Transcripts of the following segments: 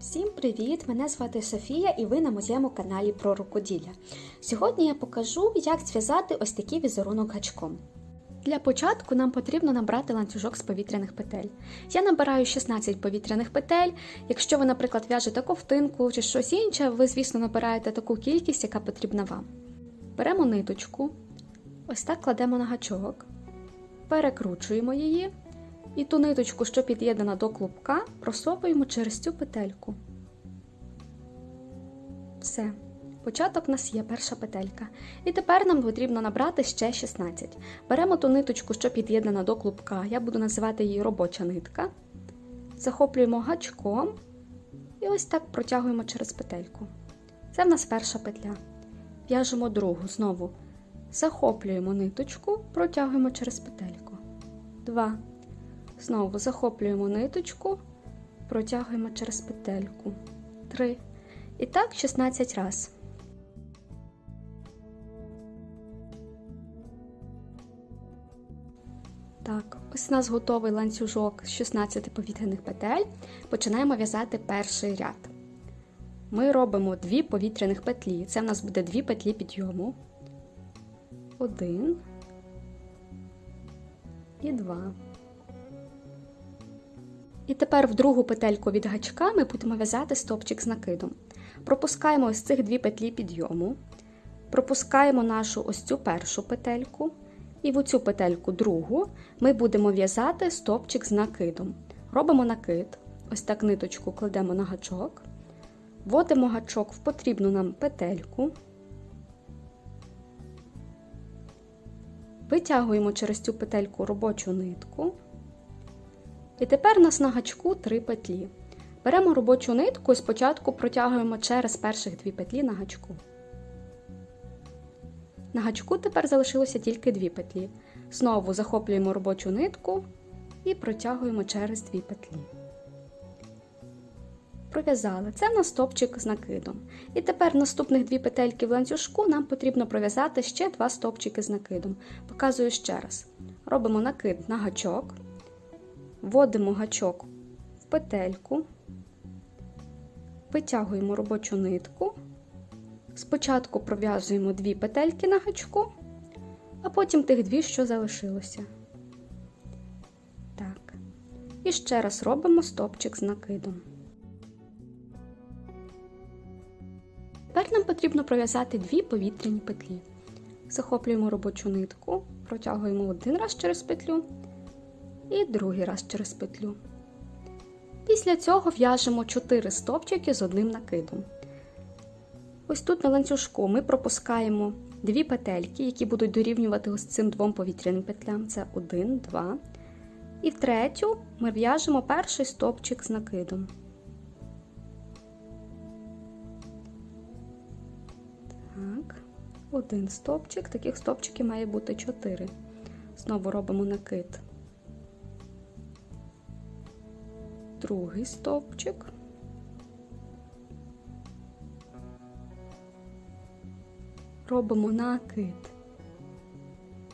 Всім привіт! Мене звати Софія і ви на моєму каналі про рукоділля. Сьогодні я покажу, як зв'язати ось такий візерунок гачком. Для початку нам потрібно набрати ланцюжок з повітряних петель. Я набираю 16 повітряних петель. Якщо ви, наприклад, в'яжете ковтинку чи щось інше, ви, звісно, набираєте таку кількість, яка потрібна вам. Беремо ниточку, ось так кладемо на гачок, перекручуємо її. І ту ниточку, що під'єднана до клубка, просовуємо через цю петельку. Все. Початок у нас є перша петелька. І тепер нам потрібно набрати ще 16. Беремо ту ниточку, що під'єднана до клубка, я буду називати її робоча нитка. Захоплюємо гачком і ось так протягуємо через петельку. Це в нас перша петля. В'яжемо другу знову. Захоплюємо ниточку, протягуємо через петельку. 2. Знову захоплюємо ниточку, протягуємо через петельку. 3. І так 16 раз. Так, ось у нас готовий ланцюжок з 16 повітряних петель. Починаємо в'язати перший ряд. Ми робимо 2 повітряних петлі. Це в нас буде 2 петлі підйому. 1 і 2. І тепер в другу петельку від гачка ми будемо в'язати стопчик з накидом. Пропускаємо ось цих дві петлі підйому, пропускаємо нашу ось цю першу петельку, і в оцю петельку другу ми будемо в'язати стопчик з накидом. Робимо накид, ось так ниточку кладемо на гачок, вводимо гачок в потрібну нам петельку, витягуємо через цю петельку робочу нитку. І тепер у нас на гачку 3 петлі. Беремо робочу нитку і спочатку протягуємо через перших дві петлі на гачку. На гачку тепер залишилося тільки дві петлі. Знову захоплюємо робочу нитку і протягуємо через дві петлі. Пров'язали. Це в нас стопчик з накидом. І тепер наступних дві петельки в ланцюжку нам потрібно пров'язати ще два стопчики з накидом. Показую ще раз. Робимо накид на гачок. Вводимо гачок в петельку, витягуємо робочу нитку. Спочатку пров'язуємо дві петельки на гачку, а потім тих дві, що залишилося. Так. І ще раз робимо стопчик з накидом. Тепер нам потрібно пров'язати дві повітряні петлі. Захоплюємо робочу нитку, протягуємо один раз через петлю і другий раз через петлю. Після цього в'яжемо 4 стовпчики з одним накидом. Ось тут на ланцюжку ми пропускаємо дві петельки, які будуть дорівнювати ось цим двом повітряним петлям. Це 1, 2. І в третю ми в'яжемо перший стовпчик з накидом. Так, один стовпчик, таких стовпчиків має бути 4. Знову робимо накид. Другий стовпчик. Робимо накид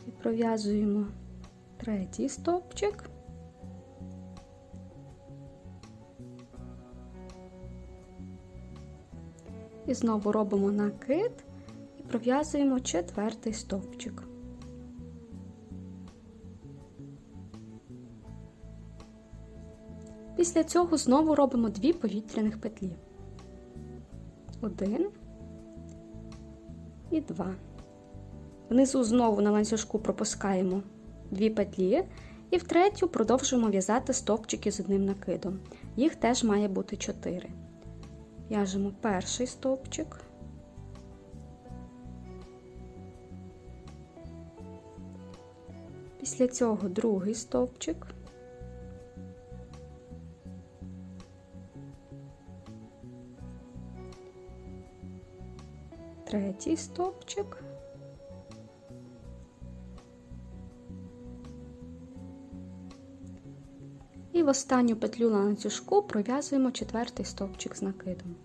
і пров'язуємо третій стовпчик. І знову робимо накид і пров'язуємо четвертий стовпчик. Після цього знову робимо дві повітряних петлі. Один і два. Внизу знову на ланцюжку пропускаємо дві петлі, і в третю продовжуємо в'язати стовпчики з одним накидом. Їх теж має бути 4. В'яжемо перший стовпчик. Після цього другий стовпчик. Третій стовпчик. І в останню петлю на ланцюжку пров'язуємо четвертий стовпчик з накидом.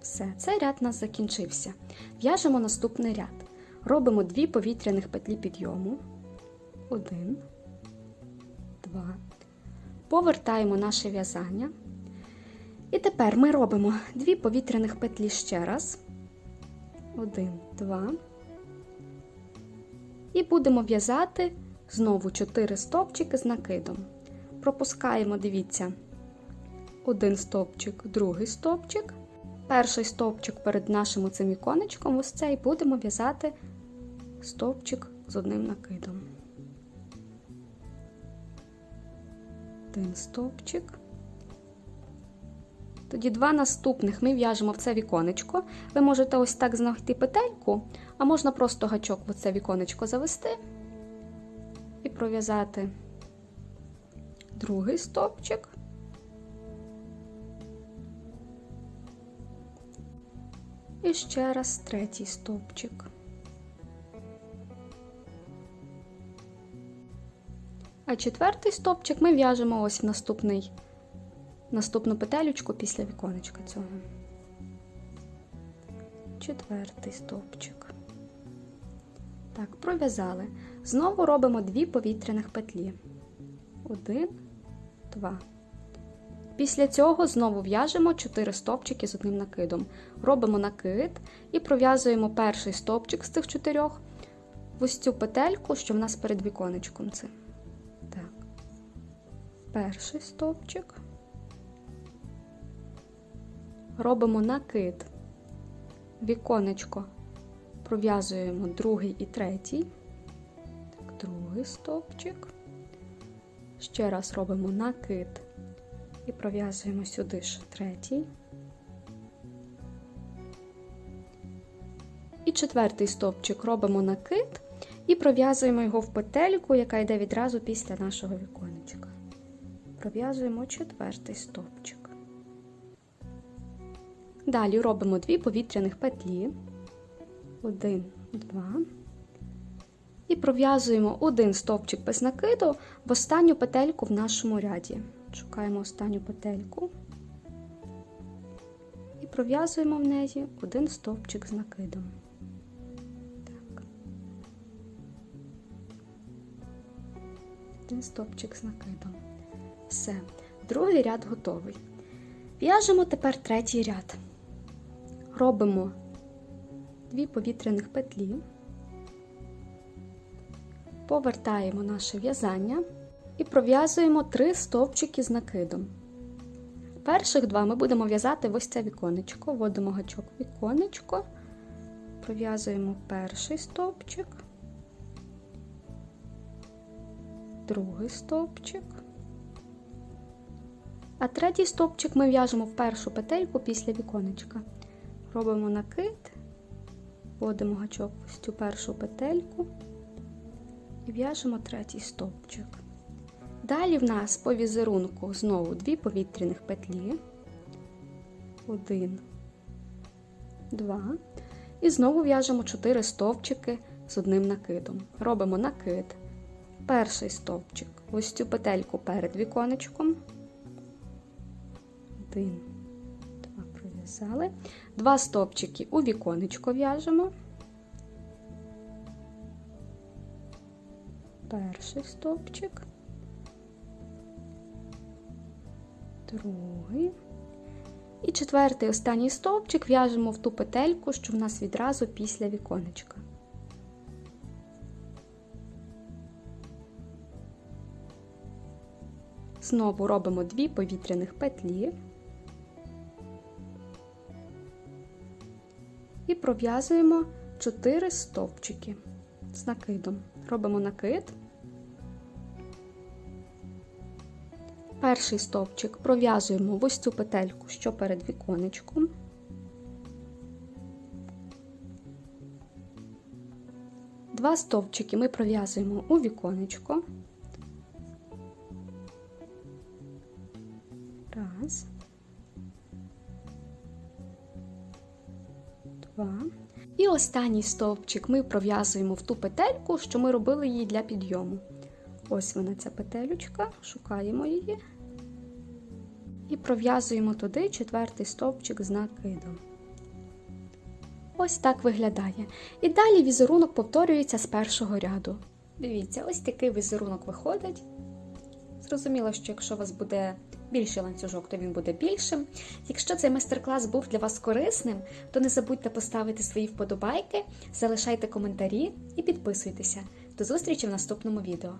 Все, цей ряд у нас закінчився. В'яжемо наступний ряд. Робимо дві повітряних петлі підйому. Один. Повертаємо наше в'язання. І тепер ми робимо дві повітряних петлі ще раз. Один, два. І будемо в'язати знову 4 стовпчики з накидом. Пропускаємо, дивіться, один стовпчик, другий стовпчик. Перший стовпчик перед нашим цим іконечком, ось цей, будемо в'язати стовпчик з одним накидом. Один стовпчик. Тоді два наступних ми в'яжемо в це віконечко. Ви можете ось так знайти петельку, а можна просто гачок в це віконечко завести і пров'язати другий стовпчик. І ще раз третій стовпчик. А четвертий стовпчик ми в'яжемо ось в наступний, наступну петелючку після віконечка цього. Четвертий стовпчик. Так, пров'язали. Знову робимо дві повітряних петлі. Один, два. Після цього знову в'яжемо 4 стовпчики з одним накидом. Робимо накид і пров'язуємо перший стовпчик з цих чотирьох в ось цю петельку, що в нас перед віконечком. Це. Перший стовпчик. Робимо накид. Віконечко пров'язуємо другий і третій. Так, другий стовпчик. Ще раз робимо накид і пров'язуємо сюди ж третій. І четвертий стовпчик робимо накид і пров'язуємо його в петельку, яка йде відразу після нашого віконечка. Пров'язуємо четвертий стовпчик. Далі робимо дві повітряних петлі. Один, два. І пров'язуємо один стовпчик без накиду в останню петельку в нашому ряді. Шукаємо останню петельку і пров'язуємо в неї один стовпчик з накидом. Так. Один стовпчик з накидом. Все. Другий ряд готовий. В'яжемо тепер третій ряд. Робимо дві повітряних петлі, повертаємо наше в'язання і пров'язуємо три стовпчики з накидом. Перших два ми будемо в'язати ось це віконечко, вводимо гачок в віконечко, пров'язуємо перший стовпчик, другий стовпчик. А третій стовпчик ми в'яжемо в першу петельку після віконечка. Робимо накид, вводимо гачок в цю першу петельку і в'яжемо третій стовпчик. Далі в нас по візерунку знову дві повітряних петлі. Один, два. І знову в'яжемо 4 стовпчики з одним накидом. Робимо накид. Перший стовпчик. Ось цю петельку перед віконечком. Один, два, пров'язали. Два стовпчики у віконечко в'яжемо. Перший стовпчик. другий. І четвертий останній стовпчик в'яжемо в ту петельку, що в нас відразу після віконечка. Знову робимо дві повітряних петлі пров'язуємо 4 стовпчики з накидом. Робимо накид. Перший стовпчик пров'язуємо в ось цю петельку, що перед віконечком. Два стовпчики ми пров'язуємо у віконечко. Два. І останній стовпчик ми пров'язуємо в ту петельку, що ми робили її для підйому. Ось вона ця петелючка, шукаємо її і пров'язуємо туди четвертий стовпчик з накидом. Ось так виглядає. І далі візерунок повторюється з першого ряду. Дивіться, ось такий візерунок виходить. Зрозуміло, що якщо у вас буде більший ланцюжок, то він буде більшим. Якщо цей майстер-клас був для вас корисним, то не забудьте поставити свої вподобайки, залишайте коментарі і підписуйтеся. До зустрічі в наступному відео.